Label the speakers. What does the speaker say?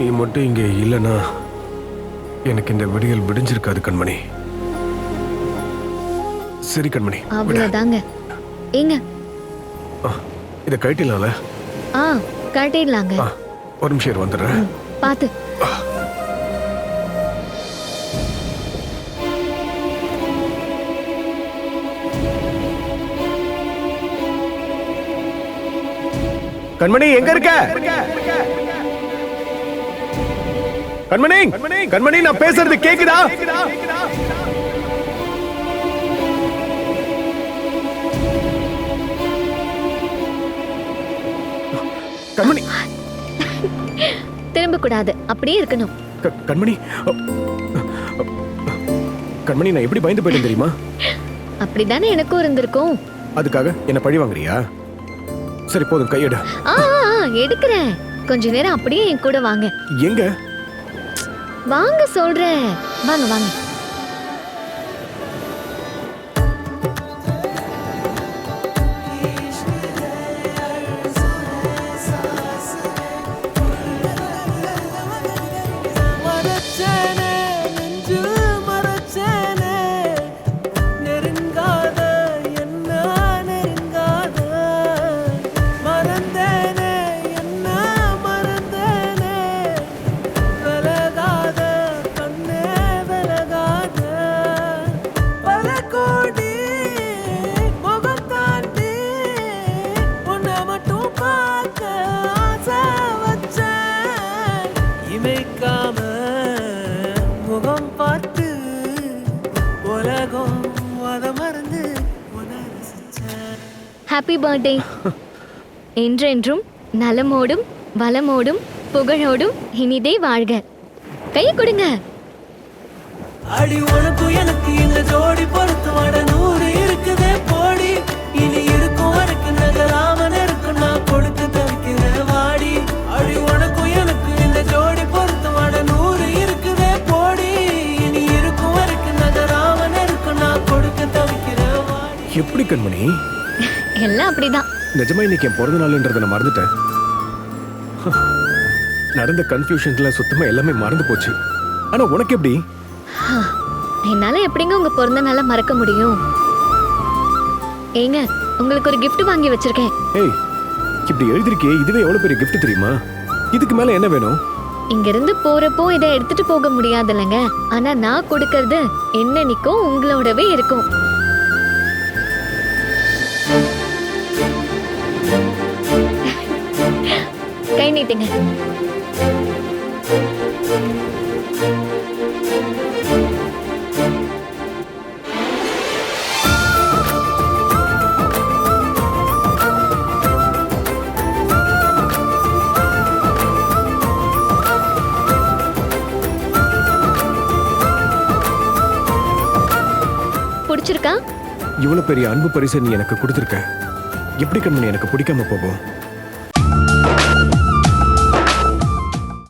Speaker 1: நீ மட்டும் இங்கே இல்லைன்னா எனக்கு இந்த விடியல் விடிஞ்சிருக்காது கண்மணி. சரி கண்மணி விடு.
Speaker 2: அவ்வளவுதாங்க. ஏங்க?
Speaker 1: இதை கழட்டிடலாம்ல?
Speaker 2: ஆ கட்டிடலாங்க
Speaker 1: ஒரு நிமிஷம் வந்துடுறேன்.
Speaker 2: பாத்து
Speaker 1: கண்மணி எங்க இருக்க? கண்மணி கண்மணி நான் பேசுறது கேக்குதா? கண்மணி.
Speaker 2: திரும்ப கூடாது அப்படியே இருக்கணும்.
Speaker 1: கண்மணி கண்மணி நான் எப்படி பயந்து போயிட்டேன் தெரியுமா?
Speaker 2: அப்படிதானே எனக்கும் இருந்திருக்கும்.
Speaker 1: அதுக்காக என்ன பழி வாங்குறியா? சரி போதும் கையெடு
Speaker 2: எடுக்கிறேன். கொஞ்ச நேரம் அப்படியே என் கூட வாங்க.
Speaker 1: எங்க?
Speaker 2: வாங்க சொல்றேன். வாங்க வாங்க.
Speaker 3: மறைச்சேனே,
Speaker 2: ஹாப்பி பர்த்டே என்றென்றும் நலமோடும் வளமோடும் புகழோடும் இனிதே வாழ்க. கையை கொடுங்க.
Speaker 3: அடி உனக்கு எனக்கு இந்த ஜோடி பொறுத்து வட நூறு இருக்குதே போடி. இனி இருக்கும் வரைக்கும் நகராம இருக்கும் நான் கொடுத்து தவிக்கிற வாடி. அடி உனக்கு எனக்கு இந்த ஜோடி பொறுத்து வட நூறு இருக்குதே போடி. இனி இருக்கும் வரைக்கும் நகராம இருக்கும் நான் கொடுக்க தவிக்கிற வாடி.
Speaker 1: எப்படி கண்மணி?
Speaker 2: எல்லாம் அப்படிதான்.
Speaker 1: நிஜமா இன்னைக்கு என் பிறந்த நாள்ன்றதை நான் மறந்துட்டேன். நடந்த கன்ஃபியூஷன்ல சுத்தமா எல்லாமே மறந்து போச்சு. ஆனா உனக்கு எப்படி?
Speaker 2: என்னால எப்படிங்க உங்க பிறந்த நாளை மறக்க முடியும்? ஏங்க உங்களுக்கு ஒரு gift வாங்கி வச்சிருக்கேன்.
Speaker 1: ஏய் இப்படி எழுதிருக்கே இதுவே எவ்வளவு பெரிய gift தெரியுமா? இதுக்கு மேல என்ன வேணும்?
Speaker 2: இங்க இருந்து போறப்போ இதை எடுத்துட்டு போக முடியாதுல்லங்க. ஆனா நான் கொடுக்கறது என்னன்னைக்கும் உங்களோடவே இருக்கும். கை நீட்டுங்க பிடிச்சிருக்கா?
Speaker 1: இவ்வளவு பெரிய அன்பு பரிசு நீ எனக்கு கொடுத்துருக்க. எப்படி கண்மணி எனக்கு பிடிக்காம போகும்?